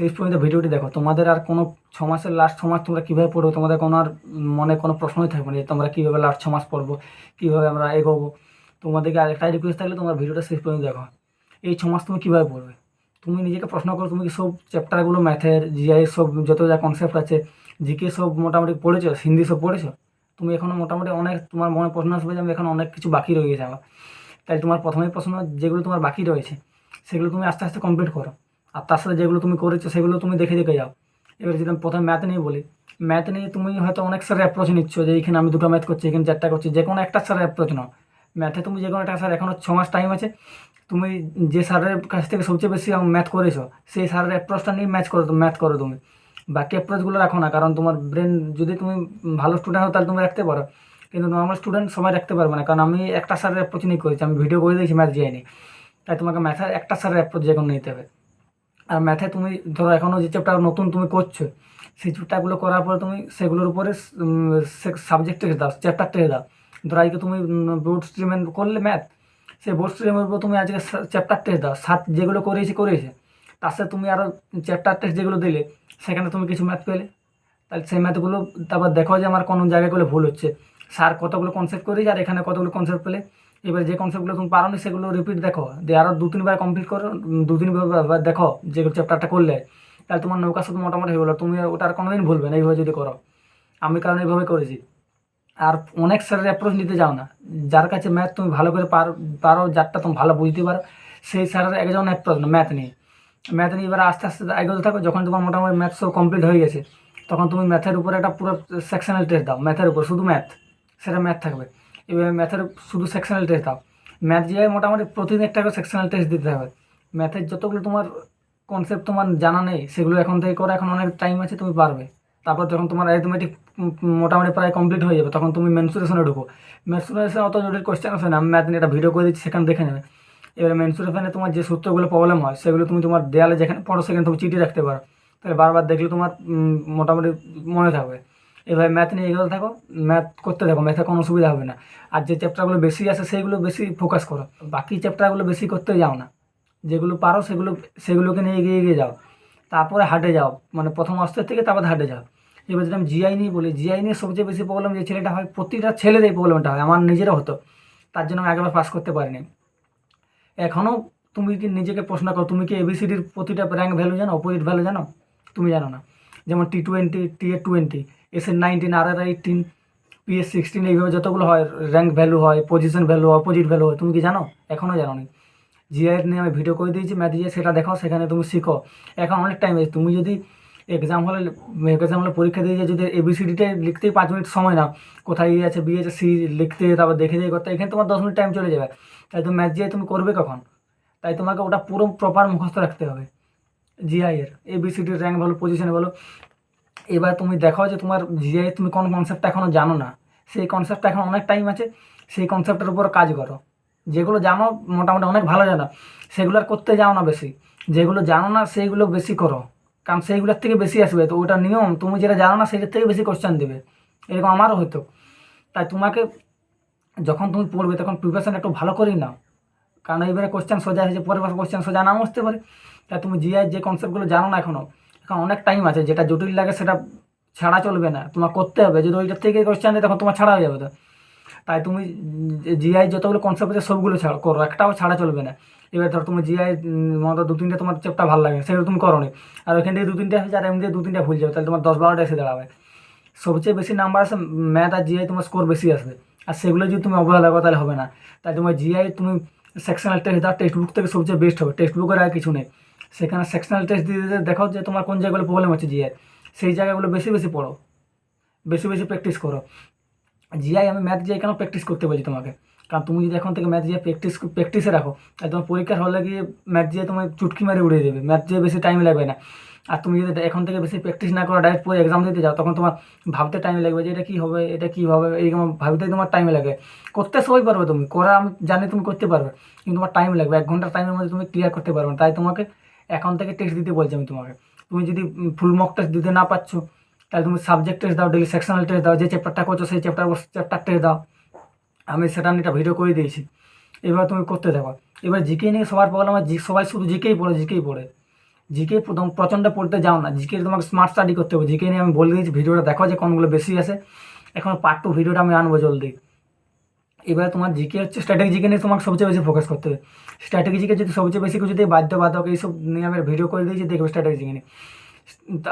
শেষ পর্যন্ত ভিডিওটি দেখো। তোমাদের আর কোনো ছ মাসের লাস্ট ছ মাস তোমরা কীভাবে পড়ব? তোমাদের কোনো আর মনে কোনো প্রশ্নই থাকবে না যে তোমরা কীভাবে লাস্ট ছ মাস পড়ব? কীভাবে আমরা এগোবো? তোমাদেরকে আরেকটাই রিকোয়েস্ট থাকলে তোমরা ভিডিওটা শেষ পর্যন্ত দেখো। এই ছ মাস তুমি কীভাবে পড়বে? তুমি নিজেকে প্রশ্ন করো, তুমি কি সব চ্যাপ্টারগুলো ম্যাথের জিআই সব যত যা কনসেপ্ট আছে জিকে সব মোটামুটি পড়েছো? হিন্দি সব পড়েছো? তুমি এখনও মোটামুটি অনেক তোমার মনে প্রশ্ন আসবে যে আমি এখন অনেক কিছু বাকি রয়ে গেছে আমার। তাই তোমার প্রথমেই প্রশ্ন, যেগুলো তোমার বাকি রয়েছে, সেগুলো তুমি আস্তে আস্তে কমপ্লিট করো। আর তার সাথে যেগুলো তুমি করেছ, সেগুলো তুমি দেখে দেখে যাও। এবার যদি আমি প্রথমে ম্যাথ নিয়ে বলি ম্যাথ নিয়ে তুমি হয়তো অনেক স্যারের অ্যাপ্রোচ নিচ্ছ যে এখানে আমি দুটো ম্যাথ করছি, এখানে চারটা করছি যে কোনো একটা স্যারের অ্যাপ্রোচ নাও। ম্যাথে তুমি যে কোনো একটা স্যার এখনও ছ মাস টাইম আছে। তুমি যে স্যারের কাছ থেকে সবচেয়ে বেশি ম্যাথ করেছ, সেই স্যারের অ্যাপ্রোচটা নিয়ে ম্যাথ করো ম্যাথ করো তুমি। বাকি অ্যাপ্রোচগুলো রাখো না, কারণ তোমার ব্রেন যদি তুমি ভালো স্টুডেন্ট হও, তাহলে তুমি রাখতে পারো। কিন্তু নর্মাল স্টুডেন্ট সবাই রাখতে পারবে না, কারণ আমি একটা স্যারের অ্যাপ্রোচ নিয়ে করেছি, আমি ভিডিও করে দিয়েছি ম্যাথ যাইনি তাই তোমাকে ম্যাথের একটা স্যারের অ্যাপ্রোচ যে কোনো নিতে হবে। আর ম্যাথে তুমি ধরো এখনও যে চ্যাপ্টার নতুন তুমি করছ, সেই চ্যাপ্টারগুলো করার পরে তুমি সেগুলোর উপরে সাবজেক্ট টেস্ট দাও চ্যাপ্টার টেস্ট দাও। ধরো আজকে তুমি বোর্ড স্ট্রিমে করলে ম্যাথ সেই বোর্ড স্ট্রিমের উপর তুমি আজকে চ্যাপ্টার টেস্ট দাও। সাত যেগুলো করেছে করেছে, তার সাথে তুমি আরও চ্যাপ্টার টেস্ট যেগুলো দিলে, সেখানে তুমি কিছু ম্যাথ পেলে। তাহলে সেই ম্যাথগুলো তারপর দেখো যে আমার কোনো জায়গাগুলো ভুল হচ্ছে। স্যার কতগুলো কনসেপ্ট করেছে, আর এখানে কতগুলো কনসেপ্ট পেলে। এবার যে কনসেপ্টগুলো তুমি পারো সেগুলো রিপিট দেখো। দিয়ে আরও দু তিনবার কমপ্লিট করো দু তিনবার দেখো যে চ্যাপ্টারটা করলে, তাহলে তোমার নৌকা শুধু মোটামুটি হয়ে গেলো। তুমি ওটা আর কোনোদিন ভুলবে না, এইভাবে যদি করো। আমি কারণ এইভাবে করেছি। আর অনেক স্যারের অ্যাপ্রোচ নিতে যাও না। যার কাছে ম্যাথ তুমি ভালো করে পারো পারো, যারটা তুমি ভালো বুঝতে পারো, সেই স্যারের একজন অ্যাপ্রোচ না ম্যাথ নিয়ে। ম্যাথ নিয়ে এবার আস্তে আস্তে এগোতে থাকো। যখন তোমার মোটামুটি ম্যাথ সব কমপ্লিট হয়ে গেছে, তখন তুমি ম্যাথের উপরে একটা পুরো সেকশনাল টেস্ট দাও। ম্যাথের উপর, শুধু ম্যাথ সেটা ম্যাথ থাকবে। এবার ম্যাথের শুধু সেকশনাল টেস্ট দাও। ম্যাথ যে মোটামুটি প্রতিদিন একটা করে সেকশনাল টেস্ট দিতে হবে। ম্যাথের যতগুলো তোমার কনসেপ্ট তোমার জানা নেই, সেগুলো এখন থেকে করে, এখন অনেক টাইম আছে, তুমি পারবে। তারপর যখন তোমার অ্যারিথমেটিক মোটামুটি প্রায় কমপ্লিট হয়ে যাবে, তখন তুমি মেনসুরেশনে ঢুকো। মেনসুরেশন অত জটিল কোয়েশ্চেন আসে না, আমি ম্যাথ নিয়ে একটা ভিডিও করে দিচ্ছি, সেখানে দেখে নেবে। এবার মেনসুরেশনে তোমার যে সূত্রগুলো প্রবলেম হয়, সেগুলো তুমি তোমার দেয়ালে যেখানে পড়ো, সেখানে তুমি চিঠি রাখতে পারো। তাহলে বারবার দেখলে তোমার মোটামুটি মনে থাকবে। এভাবে ম্যাথ নিয়ে এগোতে থাকো ম্যাথ করতে থাকো ম্যাথে কোনো অসুবিধা হবে না। আর যে চ্যাপ্টারগুলো বেশি আছে সেইগুলো বেশি ফোকাস করো। বাকি চ্যাপ্টারগুলো বেশি করতে যাও না। যেগুলো পারো, সেগুলো, সেগুলোকে নিয়ে এগিয়ে এগিয়ে যাও। তারপরে হাটে যাও। মানে প্রথম অস্ত্রের থেকে তারপর হাটে যাও। এবার যদি আমি জিআই নিয়ে বলি জিআই নিয়ে সবচেয়ে বেশি প্রবলেম যে ছেলেটা হয়, প্রতিটা ছেলের এই প্রবলেমটা হয়। আমার নিজেরও হতো। তার জন্য আমি একবার পাস করতে পারিনি। এখনও তুমি কি নিজেকে প্রশ্ন করো, তুমি কি এবিসিডির প্রতিটা র্যাঙ্ক ভ্যালু জানো? অপোজিট ভ্যালু জানো? তুমি জানো না। যেমন T twenty T A twenty S N nineteen R R eighteen P S sixteen এইভাবে যতগুলো হয় র্যাঙ্ক ভ্যালু হয় পজিশন ভ্যালু অপোজিট ভ্যালু হয়, তুমি কি জানো? এখনও জানো নি। জিআইয়ের নিয়ে আমি ভিডিও করে দিয়েছি ম্যাথ দিয়ে সেটা দেখাও, সেখানে তুমি শিখো। এখন অনেক টাইম আছে তুমি যদি এক্সাম হলে এক্সাম হলে পরীক্ষা দিয়ে যদি এবিসিডিটা লিখতেই পাঁচ মিনিট সময় নাও, কোথায় ই আছে বি সি লিখতে, তারপর দেখে দিয়ে করতে, এখানে তোমার দশ মিনিট টাইম চলে যাবে। তাই তুমি ম্যাথ জিআই তুমি করবে কখন? তাই তোমাকে ওটা পুরো প্রপার মুখস্থ রাখতে হবে। জিআই এর এবিসিডির র্যাঙ্ক বলো পজিশনে বলো এবার তুমি দেখো যে তোমার জিআই তুমি কোন কনসেপ্টটা এখনও জানো না, সেই কনসেপ্টটা এখন অনেক টাইম আছে, সেই কনসেপ্টের উপর কাজ করো। যেগুলো জানো মোটামুটি অনেক ভালো জানো, সেগুলো আর করতে যাও না বেশি। যেগুলো জানো না, সেইগুলো বেশি করো, কারণ সেইগুলোর থেকে বেশি আসবে। তো ওটা নিয়ম, তুমি যেটা জানো না সেটার থেকে বেশি কোশ্চেন দেবে। এরকম আমারও হতো। তাই তোমাকে যখন তুমি পড়বে, তখন প্রিপারেশান একটু ভালো করেই নাও। কারণ এইবারে কোশ্চেন সোজা হয়েছে, পরের বার কোশ্চেন সোজা নাও, আসতে পারে। তাই তুমি জিআই যে কনসেপ্টগুলো জানো না এখনও এখন অনেক টাইম আছে, যেটা জটিল লাগে সেটা ছাড়া চলবে না। তোমার করতে হবে, যদি ওইটার থেকে কোশ্চেন দেয় তখন তোমার ছাড়া হয়ে যাবে তো। তাই তুমি জিআই যতগুলো কনসেপ্ট আছে, সবগুলো ছাড়া, করো, একটাও ছাড়া চলবে না। এবার ধর তুমি জিআই মতো দু তিনটে তোমার চ্যাপ্টার ভালো লাগে, সেগুলো তুমি করো আর ওইখান থেকে দু তিনটে আসে আর এমনি দু তিনটে ভুল যাবে, তাহলে তোমার দশ বারোটা এসে দাঁড়াবে। সবচেয়ে বেশি নাম্বার আসে ম্যাথ আর জিআই তোমার স্কোর বেশি আসবে। আর সেগুলো যদি তুমি অবহেলা করো, তাহলে হবে না। তাই তোমার জিআই তুমি সেকশনাল টেস্ট দাও টেক্সট বুক থেকে সবচেয়ে বেস্ট হবে। টেক্সট বুকের আর কিছু নেই। সেখানে সেকশনাল টেস্ট দিয়ে দিতে দেখো যে তোমার কোন জায়গাগুলো প্রবলেম হচ্ছে জিআই সেই জায়গাগুলো বেশি বেশি পড়ো। বেশি বেশি প্র্যাকটিস করো। জিআই আমি ম্যাথ জিআই কেন প্র্যাকটিস করতে বলছি তোমাকে? কারণ তুমি যদি এখন থেকে ম্যাথ জিআই প্র্যাকটিস প্র্যাকটিসে রাখো, তাহলে তোমার পরীক্ষার হলে গিয়ে ম্যাথ জিআই তোমার চুটকি মারে উড়িয়ে দেবে। ম্যাথ জিআই বেশি টাইম লাগবে না। আর তুমি যদি এখন থেকে বেশি প্র্যাকটিস না করো ডাইরেক্ট পরে এক্সাম দিতে যাও, তখন তোমার ভাবতে টাইম লাগবে যে এটা কী হবে, এটা কী হবে, এইরকম ভাবতে তোমার টাইম লাগে। করতে সবাই পারবে তুমি। করা আমি জানি তুমি করতে পারবে, কিন্তু তোমার টাইম লাগবে। এক ঘণ্টার টাইমের মধ্যে তুমি ক্লিয়ার করতে পারবে না। তাই তোমাকে এখন থেকে টেস্ট দিতে বলছি আমি তোমাকে। তুমি যদি ফুল মক টেস্ট দিতে না পারছ, তাহলে তুমি সাবজেক্ট টেস্ট দাও ডেলি সেকশনাল টেস্ট দাও, যে চ্যাপ্টারটা করছ সেই চ্যাপ্টার চ্যাপ্টার টেস্ট দাও। আমি সেটা নিয়ে একটা ভিডিও করে দিয়েছি। এবার তুমি করতে থাকো এবার জিকে নিয়ে সবার প্রবলেম জি সবাই শুধু জিকেই পড়ে জিকেই পড়ে। জিকে প্রচণ্ড পড়তে যাও না। জিকে তোমাকে স্মার্ট স্টাডি করতে হবে। জিকে নিয়ে আমি বলে দিয়েছি ভিডিওটা দেখো যে কোনগুলো বেশি আছে। এখন পার্ট টু ভিডিওটা আমি আনব জলদি। এবার তোমার জিকে হচ্ছে স্ট্র্যাটেজি জিকে নিয়ে তোমাকে সবচেয়ে বেশি ফোকাস করতে হবে। স্ট্র্যাটেজি জিকে যদি সবচেয়ে বেশি কিছু দিয়ে বাধ্য বাধক এইসব নিয়ে আমি ভিডিও করে দিয়েছি, দেখবে স্ট্র্যাটেজি জিকে নিয়ে।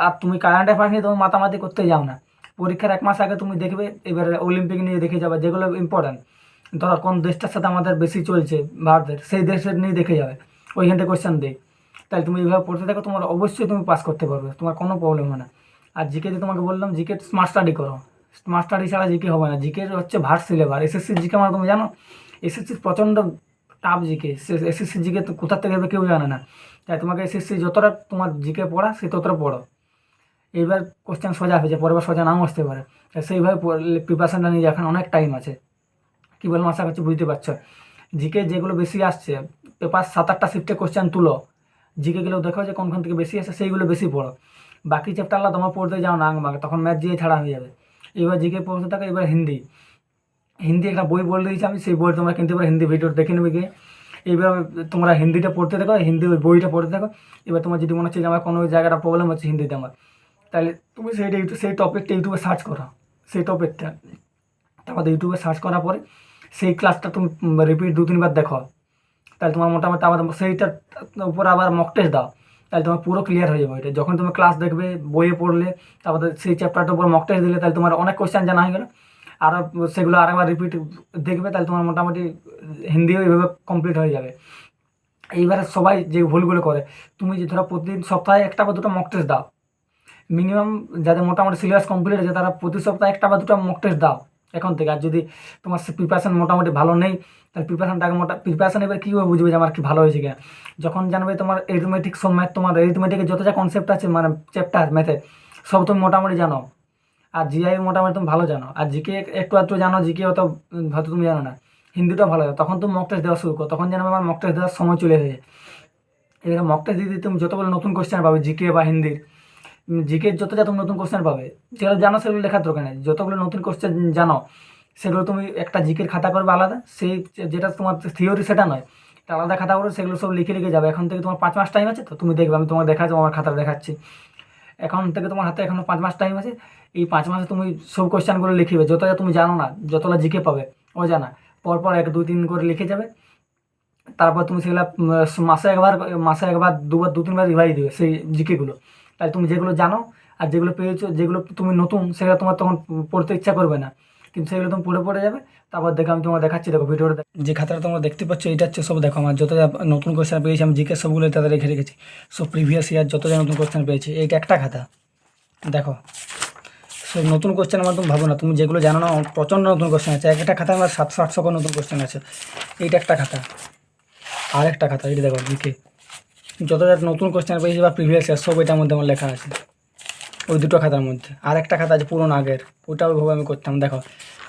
আর তুমি কারেন্ট অ্যাফেয়ার্স নিয়ে তুমি মাতামাতি করতে যাও না। পরীক্ষার এক মাস আগে তুমি দেখবে, এবারে অলিম্পিক নিয়ে দেখে যাবে, যেগুলো ইম্পর্ট্যান্ট ধরো কোন দেশটার সাথে আমাদের বেশি চলছে, ভারতের, সেই দেশের নিয়ে দেখে যাবে। ওইখান থেকে কোয়েশ্চেন দেয় তাহলে তুমি এইভাবে পড়তে থাকো, তোমার অবশ্যই তুমি পাস করতে পারবে, তোমার কোনো প্রবলেম হয় না। আর জিকে তোমাকে বললাম, জিকে স্মার্ট স্টাডি করো। স্টাডি ছাড়া জিকে হবে না। জিকে হচ্ছে ভার্স সিলেবার। এসএসসি জিকে মানে তুমি জানো, এসএসসির প্রচণ্ড টাফ জিকে। এসএসসি জিকে তো কোথার থেকে কেউ জানে না। তাই তোমাকে এসএসসি যতটা তোমার জিকে পড়া, সে ততটা পড়ো। এইবার কোশ্চেন সোজা হয়েছে পরের সোজা নাও আসতে পারে। তাই সেইভাবে প্রিপারেশনটা নিয়ে এখন অনেক টাইম আছে। কী বললাম আশা করছি বুঝতে পারছ? জিকে যেগুলো বেশি আসছে, পেপার সাত আটটা শিফটে কোশ্চেন তুলো। জিকেগুলো দেখো যে কোনখান থেকে বেশি আসে, সেইগুলো বেশি পড়ো। বাকি চ্যাপ্টারগুলো তোমার পড়তে যাও না আঁকবাকে তখন ম্যাথ দিয়ে ছাড়া হয়ে যাবে। এবার জিকে পড়তে থাকে এবার হিন্দি। হিন্দি একটা বই বলে দিয়েছি আমি, সেই বই তোমরা কিনতে পারো, হিন্দি ভিডিও দেখে নেবে গিয়ে। এইবার তোমরা হিন্দিটা পড়তে থাকো হিন্দি ওই বইটা পড়তে থাকো এবার তোমার যদি মনে হচ্ছে যে আমার কোনো জায়গাটা প্রবলেম হচ্ছে হিন্দিতে আমার, তাহলে তুমি সেইটা ইউটিউব, সেই টপিকটা ইউটিউবে সার্চ করো। সেই টপিকটা তারপর ইউটিউবে সার্চ করার পরে সেই ক্লাসটা তুমি রিপিট দু তিনবার দেখো। তাহলে তোমার মোটামুটি আবার সেইটার উপরে আবার মক টেস্ট দাও। তাহলে তোমার পুরো ক্লিয়ার হয়ে যাবে এটা যখন তুমি ক্লাস দেখবে, বইয়ে পড়লে, তারপরে সেই চ্যাপ্টারটার উপর মক টেস্ট দিলে, তাহলে তোমার অনেক কোয়েশ্চেন জানা হয়ে গেলো। আর সেগুলো আরেকবার রিপিট দেখবে, তাহলে তোমার মোটামুটি হিন্দিও এইভাবে কমপ্লিট হয়ে যাবে। এইবারে সবাই যে ভুলগুলো করে, তুমি যে ধরো প্রতিদিন সপ্তাহে একটা বা দুটো মক টেস্ট দাও। মিনিমাম যাদের মোটামুটি সিলেবাস কমপ্লিট আছে, তারা প্রতি সপ্তাহে একটা বা দুটো মক টেস্ট দাও। এখন থেকে আর যদি তোমার প্রিপারেশন মোটামুটি ভালো নেই, তাহলে প্রিপারেশনটাকে মোটা প্রিপারেশান এবার কীভাবে বুঝবে যে আমার কি ভালো হয়েছে কিনা? যখন জানবে তোমার এরিথমেটিক সব ম্যাথ তোমার এরিথমেটিকের যত যা কনসেপ্ট আছে মানে চ্যাপ্টার ম্যাথে সব তুমি মোটামুটি জানো। আর জিআই মোটামুটি তুমি ভালো জানো। আর জিকে একটু একটু জানো জিকে অত হয়তো তুমি জানো না। হিন্দিটাও ভালো জানো। তখন তুমি মক টেস্ট দেওয়া শুরু করো। তখন জানবে আমার মক টেস্ট দেওয়ার সময় চলে এসেছে। এবার মক টেস্ট দিতে তুমি যত বলে নতুন কোশ্চেন পাবে জিকে বা হিন্দির জিকে যত যা তুমি নতুন কোশ্চেন পাবে, যেগুলো জানো সেগুলো লেখার দরকার নেই। যতগুলো নতুন কোশ্চেন জানো, সেগুলো তুমি একটা জিকের খাতা করবে আলাদা, সেই যেটা তোমার থিওরি সেটা নয়। একটা আলাদা খাতা করে সেগুলো সব লিখে লিখে যাবে। এখন থেকে তোমার পাঁচ মাস টাইম আছে তো, তুমি দেখবে, আমি তোমার দেখাচ্ছি, আমার খাতা দেখাচ্ছি। এখন থেকে তোমার হাতে এখনও পাঁচ মাস টাইম আছে, এই পাঁচ মাসে তুমি সব কোশ্চেনগুলো লিখবে। যত যা তুমি জানো না যতটা জিকে পাবে ও জানা পরপর এক দুই তিন করে লিখে যাবে। তারপর তুমি সেগুলো মাসে একবার মাসে একবার, দুবার, দু, তিনবার রিভাইজ দিবে সেই জিকেগুলো তাই তুমি যেগুলো জানো আর যেগুলো পেয়েছ, যেগুলো তুমি নতুন, সেগুলো তোমার তখন পড়তে ইচ্ছা করবে না। কিন্তু সেগুলো তুমি পড়ে পড়ে যাবে, তারপর দেখো আমি তোমার দেখাচ্ছি, দেখো ভিডিওটা যে খাতাটা তোমরা দেখতে পাচ্ছ এটা হচ্ছে সব দেখো, আমার যত নতুন কোশ্চেন পেয়েছি, আমি জিকে সবগুলো তাদের রেখে রেখেছি। সব প্রিভিয়াস ইয়ার যত যা নতুন কোশ্চেন পেয়েছি, এইটা একটা খাতা। দেখো, সব নতুন কোশ্চেন আমার তুমি ভাবো না, তুমি যেগুলো জানো না, প্রচণ্ড নতুন কোশ্চেন আছে। এক একটা খাতা আমার সাতশো, আটশো করে নতুন কোশ্চেন আছে। এইটা একটা খাতা। আর একটা খাতা এটা দেখো, জিকে। যত যা নতুন কোশ্চেন পেয়েছি বা প্রিভিয়াস ইয়ার সব এটার মধ্যে আমার লেখা আছে। ওই দুটো খাতার মধ্যে। আর একটা খাতা আছে পুরোনো আগের। ওটা ওইভাবে আমি করতাম। দেখো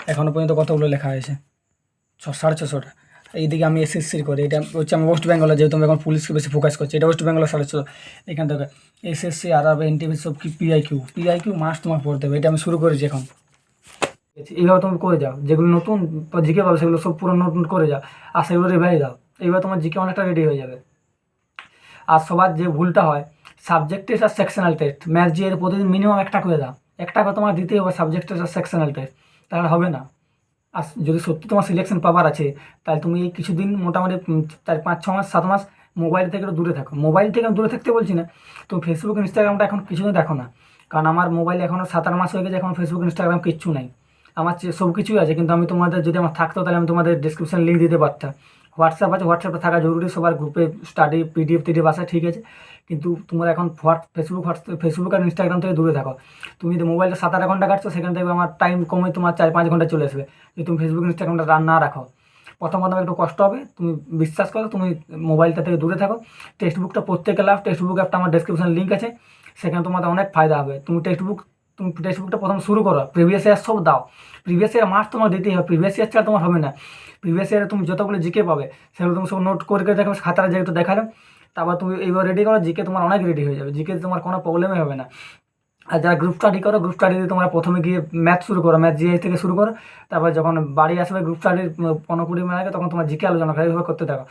এখনও পর্যন্ত কতগুলো লেখা হয়েছে? ছ, সাড়ে ছশোটা। এইদিকে আমি এসএসসির করি। এটা হচ্ছে আমি ওয়েস্ট বেঙ্গলে যেহেতু আমি এখন পুলিশকে বেশি ফোকাস করছি, এটা ওয়েস্ট বেঙ্গলের সাড়ে ছশো। এখান থেকে এসএসসি আর আর এনটিভি সব কি পিআই কিউ পিআই কিউ মাস তোমার পড়তে হবে। এটা আমি শুরু করেছি এখন। এইভাবে তুমি করে যাও। যেগুলো নতুন জিকে পাবে, সেগুলো সব পুরো নতুন করে যাও। আর সেগুলো রিভাই দাও। এইভাবে তোমার জিকে অনেকটা রেডি হয়ে যাবে। আর সবার যে ভুলটা হয় সাবজেক্ট টেস্ট আর সেকশনাল টেস্ট ম্যাথ জিএর প্রতিদিন মিনিমাম একটা করে দাও। একটা করে তোমার দিতেই হবে সাবজেক্ট টেস্ট আর সেকশনাল টেস্ট তাহলে হবে না। আর যদি সত্যি তোমার সিলেকশন পাবার আছে, তাহলে তুমি এই কিছুদিন মোটামুটি চার, পাঁচ, ছ মাস, সাত মাস মোবাইল থেকে একটু দূরে থাকো। মোবাইল থেকে দূরে থাকতে বলছি না, তো ফেসবুক ইনস্টাগ্রামটা এখন কিছুদিন দেখো না। কারণ আমার মোবাইল এখনও সাত, আট মাস হয়ে গেছে, এখন ফেসবুক ইনস্টাগ্রাম কিচ্ছু নাই। আমার সব কিছুই আছে, কিন্তু আমি তোমাদের যদি আমার থাকতো, তাহলে আমি তোমাদের ডিসক্রিপশন লিঙ্ক দিতে পারতাম। হোয়াটসঅ্যাপ আছে, হোয়াটসঅ্যাপে থাকা জরুরি, সবার গ্রুপে স্টাডি পিডিএফ টিডিএফ আসে ঠিক আছে। কিন্তু তোমার এখন হোয়াট ফেসবুক হোয়াটসঅ্যাপ ফেসবুক আর ইনস্টাগ্রাম থেকে দূরে থাকো। তুমি যদি মোবাইলটা সাত আট ঘণ্টা কাটছো, সেখান থেকে আমার টাইম কমে তোমার চার পাঁচ ঘণ্টা চলে আসবে। যদি তুমি ফেসবুক ইনস্টাগ্রামটা রান না রাখো। প্রথম প্রথম একটু কষ্ট হবে, তুমি বিশ্বাস করো, তুমি মোবাইলটা থেকে দূরে থাকো। টেক্সট বুকটা প্রত্যেকে লাভ টেক্সট বুক একটা আমার ডেসক্রিপশন লিঙ্ক আছে। সেখানে তোমাদের অনেক ফায়দা হবে। তুমি টেক্সট বুক তুমি টেক্সটবুকটা প্রথম শুরু করো। প্রিভিয়াস ইয়ার সব দাও। প্রিভিয়াস ইয়ার মার্কস তোমার দিতেই হবে। প্রিভিয়াস ইয়ার ছাড়া তোমার হবে না। প্রিভিয়াস ইয়ারে তুমি যতগুলো জিকে পাবে, সেগুলো তুমি সব নোট করে করে দেখো, খাতাটা যেহেতু দেখালে। তারপর তুমি এইবার রেডি করো জিকে তোমার অনেক রেডি হয়ে যাবে। জিকে তোমার কোনো প্রবলেমই হবে না। আর যারা গ্রুপ স্টাডি করো গ্রুপ স্টাডিতে তোমরা প্রথমে গিয়ে ম্যাথ শুরু করো ম্যাথ জিআই থেকে শুরু করো। তারপর যখন বাড়ি আসবে গ্রুপ স্টাডির পনেরো কুড়ি মিনিট আগে, তখন তোমার জিকে আলোচনা করে এইভাবে করতে থাকো।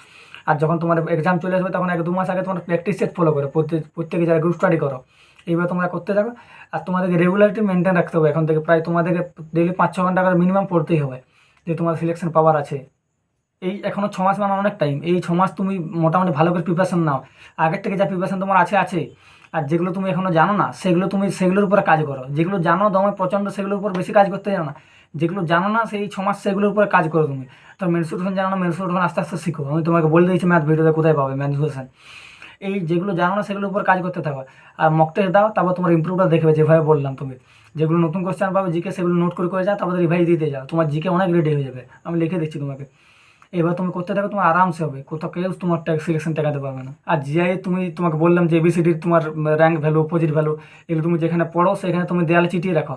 আর যখন তোমার এক্সাম চলে আসবে, তখন এক দু মাস আগে তোমার প্র্যাকটিস সেট ফলো করো। প্রত্যেক, প্রত্যেকে যারা গ্রুপ স্টাডি করো। এইবার তোমরা করতে থাকো। আর তোমাদেরকে রেগুলারিটি মেনটেন রাখতে হবে। এখন থেকে প্রায় তোমাদেরকে ডেলি পাঁচ, ছ ঘণ্টা করে মিনিমাম পড়তেই হবে। যে তোমার সিলেকশন পাওয়ার আছে। এই এখনও ছ মাস মানে অনেক টাইম এই ছ মাস তুমি মোটামুটি ভালো করে প্রিপারেশন নাও। আগের থেকে যা প্রিপারেশন তোমার আছে আছে। আর যেগুলো তুমি এখনও জানো না, সেগুলো তুমি সেগুলোর উপরে কাজ করো। যেগুলো জানো তোমার প্রচণ্ড সেগুলোর উপর বেশি কাজ করতে জানো না, যেগুলো জানো না, সেই ছ মাস সেগুলোর উপরে কাজ করো তুমি। তো মেনসুরেশন জানো না মেনসুরেশন আস্তে আস্তে শিখো। আমি তোমাকে বলে দিয়েছি ম্যাথ ভিডিওতে কোথায় পাবে মেনসুরেশন এই যেগুলো জানো না, সেগুলোর উপর কাজ করতে থাকো। আর মক টেস্ট দাও, তারপর তোমার ইম্প্রুভটা দেখবে, যেভাবে বললাম তুমি। যেগুলো নতুন কোশ্চেন পাবে জিকে সেগুলো নোট করে করে যাও, তারপর রিভাইজ দিতে যাও। তোমার জিকে অনেক রেডি হয়ে যাবে। আমি লিখে দিচ্ছি তোমাকে। এবার তুমি করতে থাকো, তোমার আরামসে হবে। কোথাও কেউ তোমার ট্যাক্স সিলেকশন টেকাতে পারবে না। আর জিআই তুমি, তোমাকে বললাম যে এবিসিডির তোমার র্যাঙ্ক ভ্যালু অপোজিট ভ্যালু এগুলো তুমি যেখানে পড়ো, সেখানে তুমি দেয়ালে চিটিয়ে রাখো।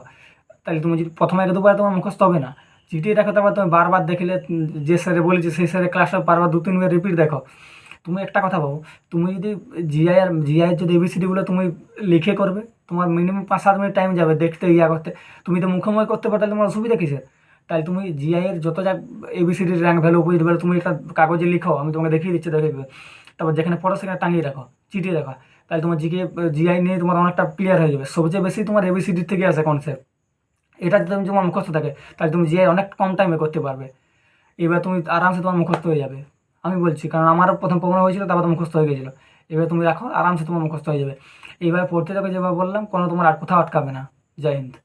তাহলে তুমি যদি প্রথমে এক দুবার তোমার মুখস্থ হবে না। চিটিয়ে রাখো, তারপর তুমি বারবার দেখলে যে স্যারে বলেছে, সেই স্যারের ক্লাসটা বারবার দু তিনবার রিপিট দেখো। তুমি একটা কথা ভাবো, তুমি যদি জিআই আর জিআইয়ের যদি এবিসিডিগুলো তুমি লিখে করবে, তোমার মিনিমাম পাঁচ সাত মিনিট টাইম যাবে দেখতে, ইয়া করতে, তুমি তো মুখোমুখি করতে পারো, তাহলে তোমার অসুবিধা কিসের? তাই তুমি জিআই এর যত যা এবিসিডির র্যাঙ্ক ভ্যালু অপোজিট ভ্যালু তুমি একটা কাগজে লিখো, আমি তোমাকে দেখিয়ে দিচ্ছি দেখে তারপর যেখানে পড়ো সেখানে টাঙিয়ে রাখো, চিটিয়ে রাখো, তাহলে তোমার জিকে জিআই নিয়ে তোমার অনেকটা ক্লিয়ার হয়ে যাবে। সবচেয়ে বেশি তোমার এবিসিডির থেকে আসে কনসেপ্ট এটা যদি তুমি তোমার মুখস্থ থাকে, তাহলে তুমি জিআই অনেক কম টাইমে করতে পারবে। এবার তুমি আরামসে তোমার মুখস্থ হয়ে যাবে। আমি বলছি, কারণ আমারও প্রথম প্রবলেম হয়েছিল, তারপর মুখস্থ হয়ে গেছিল। এবার তুমি রাখো আরামসে তোমার মুখস্থ হয়ে যাবে। এইভাবে পড়তে থাকো যেভাবে বললাম, কোনো তোমার আর কোথাও আটকাবে না। জয় হিন্দ।